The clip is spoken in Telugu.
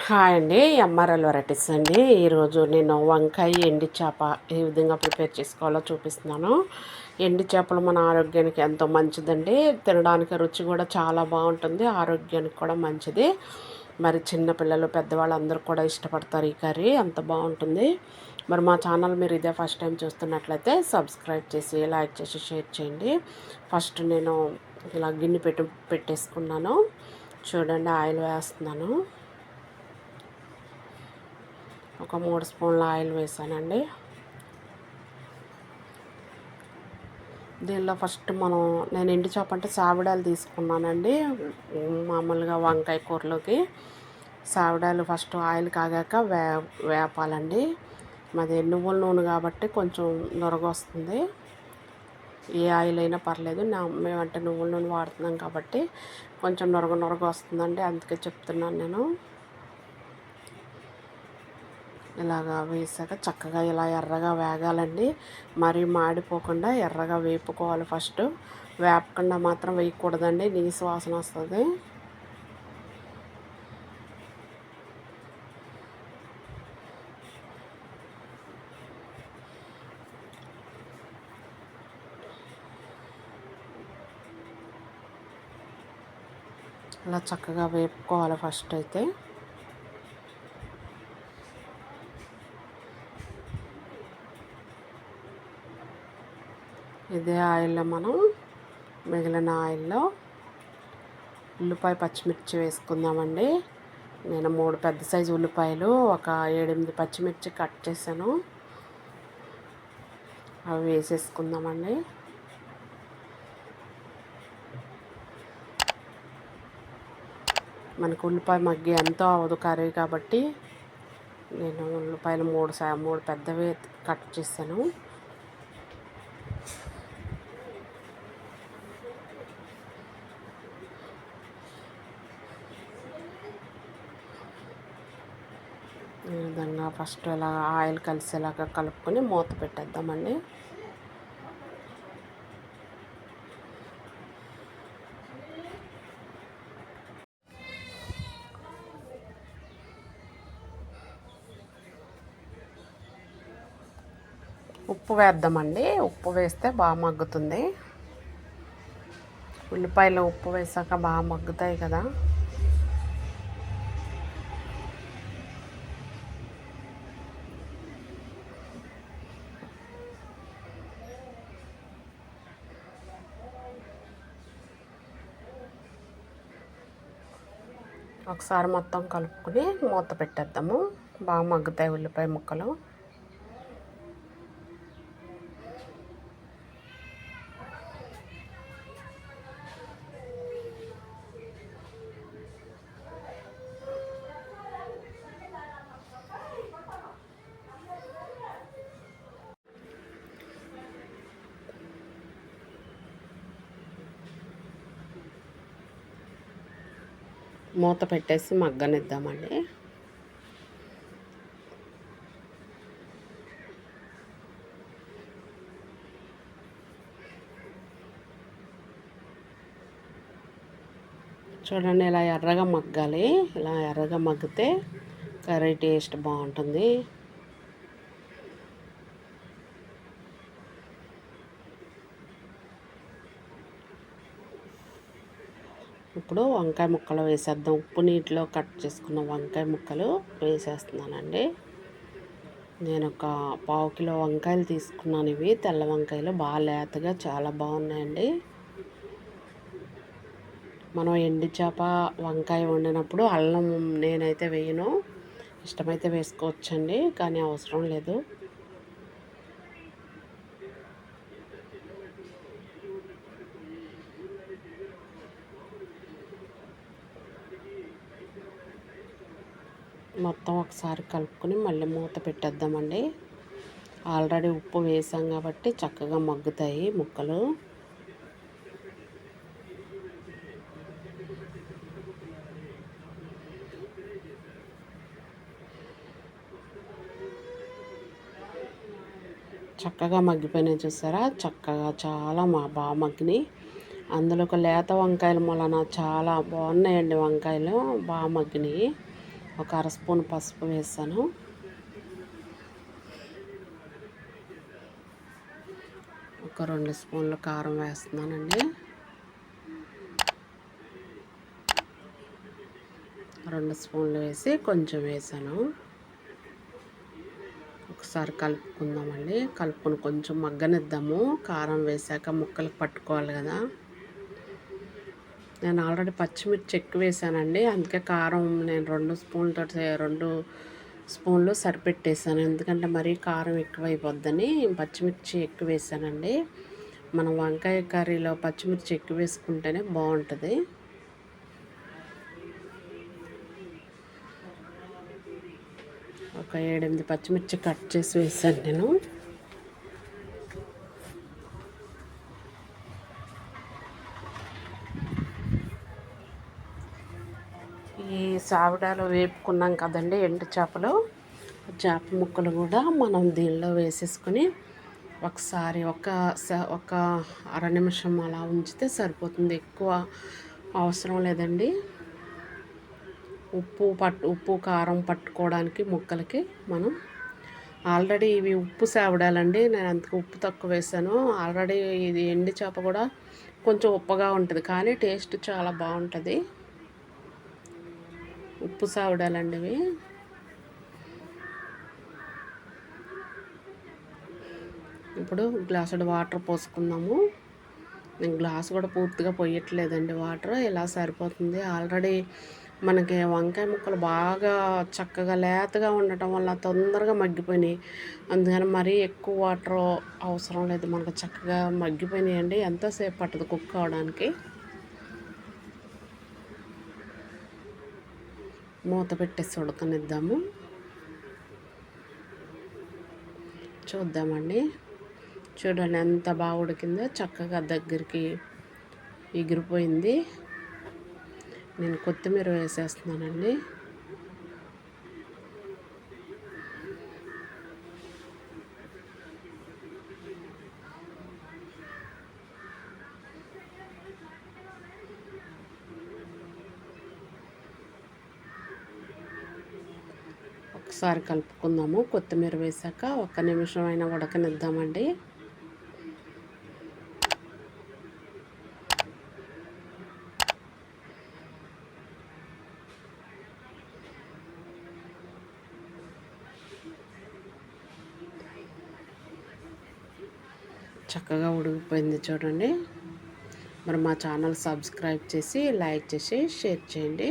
హాయ్ అండి ఎంఆర్ఎల్ వెరైటీస్ అండి. ఈరోజు నేను వంకాయ ఎండి చేప ఏ విధంగా ప్రిపేర్ చేసుకోవాలో చూపిస్తున్నాను. ఎండి చేపలు మన ఆరోగ్యానికి ఎంతో మంచిదండి. తినడానికి రుచి కూడా చాలా బాగుంటుంది. ఆరోగ్యానికి కూడా మంచిది. మరి చిన్నపిల్లలు పెద్దవాళ్ళు అందరూ కూడా ఇష్టపడతారు ఈ కర్రీ. అంత బాగుంటుంది. మరి మా ఛానల్ మీరు ఇదే ఫస్ట్ టైం చూస్తున్నట్లయితే సబ్స్క్రైబ్ చేసి లైక్ చేసి షేర్ చేయండి. ఫస్ట్ నేను ఇలా గిన్నె పెట్టు పెట్టేసుకున్నాను. చూడండి ఆయిల్ వేస్తున్నాను. ఒక మూడు స్పూన్ల ఆయిల్ వేసానండి. దీనిలో ఫస్ట్ మనం నేను ఎండు చేప అంటే సావిడాలు తీసుకున్నానండి. మామూలుగా వంకాయ కూరలోకి. సావిడాలు ఫస్ట్ ఆయిల్ కాగాక వే వేపాలండి. మాది నువ్వుల నూనె కాబట్టి కొంచెం నొరగొస్తుంది ఏ ఆయిల్ అయినా పర్లేదు నా మేమంటే నువ్వుల నూనె వాడుతున్నాం కాబట్టి కొంచెం నొరగ నొరగ వస్తుందండి అందుకే చెప్తున్నాను నేను. ఇలాగా వేసాక చక్కగా ఇలా ఎర్రగా వేగాలండి. మరీ మాడిపోకుండా ఎర్రగా వేపుకోవాలి ఫస్ట్. వేపకుండా మాత్రం వేయకూడదండి. నీసు వాసన వస్తుంది. ఇలా చక్కగా వేపుకోవాలి ఫస్ట్ అయితే. ఇదే ఆయిల్లో మనం మిగిలిన ఆయిల్లో ఉల్లిపాయ పచ్చిమిర్చి వేసుకుందామండి. నేను మూడు పెద్ద సైజు ఉల్లిపాయలు ఒక ఏడెనిమిది పచ్చిమిర్చి కట్ చేశాను. అవి వేసేసుకుందామండి. మనకు ఉల్లిపాయ మగ్గి ఎంతో అవదు కర్రీ కాబట్టి నేను ఉల్లిపాయలు మూడు సా మూడు పెద్దవి కట్ చేశాను. ఈ విధంగా ఫస్ట్ ఇలా ఆయిల్ కలిసేలాగా కలుపుకొని మూత పెట్టేద్దామండి. ఉప్పు వేద్దామండి. ఉప్పు వేస్తే బాగా మగ్గుతుంది. ఉల్లిపాయలు ఉప్పు వేసాక బాగా మగ్గుతాయి కదా. ఒకసారి మొత్తం కలుపుకొని మూత పెట్టేద్దాము. బాగా మగ్గుతాయి ఉల్లిపాయ ముక్కలు. మూత పెట్టేసి మగ్గనిద్దామండి. చూడండి ఇలా ఎర్రగా మగ్గాలి. ఇలా ఎర్రగా మగ్గితే కర్రీ టేస్ట్ బాగుంటుంది. ఇప్పుడు వంకాయ ముక్కలు వేసేద్దాం. ఉప్పు నీటిలో కట్ చేసుకున్న వంకాయ ముక్కలు వేసేస్తున్నానండి. నేను ఒక పావు కిలో వంకాయలు తీసుకున్నాను ఇవి. తెల్ల వంకాయలు బాగా లేతగా చాలా బాగున్నాయండి. మనం ఎండి చేప వంకాయ వండినప్పుడు అల్లం నేనైతే వేయను. ఇష్టమైతే వేసుకోవచ్చండి కానీ అవసరం లేదు. మొత్తం ఒకసారి కలుపుకొని మళ్ళీ మూత పెట్టేద్దామండి. ఆల్రెడీ ఉప్పు వేసాం కాబట్టి చక్కగా మగ్గుతాయి ముక్కలు. చక్కగా మగ్గిపోయినాయి చూసారా? చక్కగా చాలా మా బాగా మగ్గినాయి. అందులో ఒక లేత వంకాయలు మూలన చాలా బాగున్నాయండి వంకాయలు. బాగా మగ్గినాయి. ఒక అర స్పూన్ పసుపు వేసాను. ఒక రెండు స్పూన్లు కారం వేస్తున్నానండి. రెండు స్పూన్లు వేసి కొంచెం వేసాను. ఒకసారి కలుపుకుందామండి. కలుపుకొని కొంచెం మగ్గనిద్దాము. కారం వేసాక ముక్కలు పట్టుకోవాలి కదా. నేను ఆల్రెడీ పచ్చిమిర్చి ఎక్కువ వేసానండి. అందుకే కారం నేను రెండు స్పూన్లతో రెండు స్పూన్లు సరిపెట్టేసాను. ఎందుకంటే మరీ కారం ఎక్కువ అయిపోద్దని పచ్చిమిర్చి ఎక్కువ వేసానండి. మనం వంకాయ కర్రీలో పచ్చిమిర్చి ఎక్కువ వేసుకుంటేనే బాగుంటుంది. ఒక ఏడెనిమిది పచ్చిమిర్చి కట్ చేసి వేసాను నేను. ఈ వేపుకున్నాం కదండి ఎండు చేపలు. చేప ముక్కలు కూడా మనం దీనిలో వేసేసుకొని ఒకసారి ఒక ఒక అర నిమిషం అలా ఉంచితే సరిపోతుంది. ఎక్కువ అవసరం లేదండి. ఉప్పు పట్టు ఉప్పు కారం పట్టుకోవడానికి ముక్కలకి మనం ఆల్రెడీ ఇవి ఉప్పు సేవడాలండి నేను అంతకు ఉప్పు తక్కువ వేసాను. ఆల్రెడీ ఇది ఎండి చేప కూడా కొంచెం ఉప్పగా ఉంటుంది కానీ టేస్ట్ చాలా బాగుంటుంది. ఉప్పు సావడాలండి ఇవి ఇప్పుడు గ్లాసుడు వాటర్ పోసుకుందాము. నేను గ్లాస్ కూడా పూర్తిగా పోయట్లేదండి వాటర్ ఇలా సరిపోతుంది. ఆల్రెడీ మనకి వంకాయ ముక్కలు బాగా చక్కగా లేతగా ఉండటం వల్ల తొందరగా మగ్గిపోయినాయి. అందుకని మరీ ఎక్కువ వాటర్ అవసరం లేదు మనకు చక్కగా మగ్గిపోయినాయండి. ఎంతసేపు పట్టదు కుక్ అవడానికి? మూత పెట్టేసి ఉడకనిద్దాము. చూద్దామండి. చూడండి ఎంత బాగా ఉడికిందో చక్కగా దగ్గరికి ఎగిరిపోయింది. నేను కొత్తిమీర వేసేస్తున్నానండి. ఒకసారి కలుపుకుందాము. కొత్తిమీర వేసాక ఒక్క నిమిషం అయినా ఉడకనిద్దామండి. చక్కగా ఉడికిపోయింది చూడండి. మరి మా ఛానల్ సబ్స్క్రైబ్ చేసి లైక్ చేసి షేర్ చేయండి.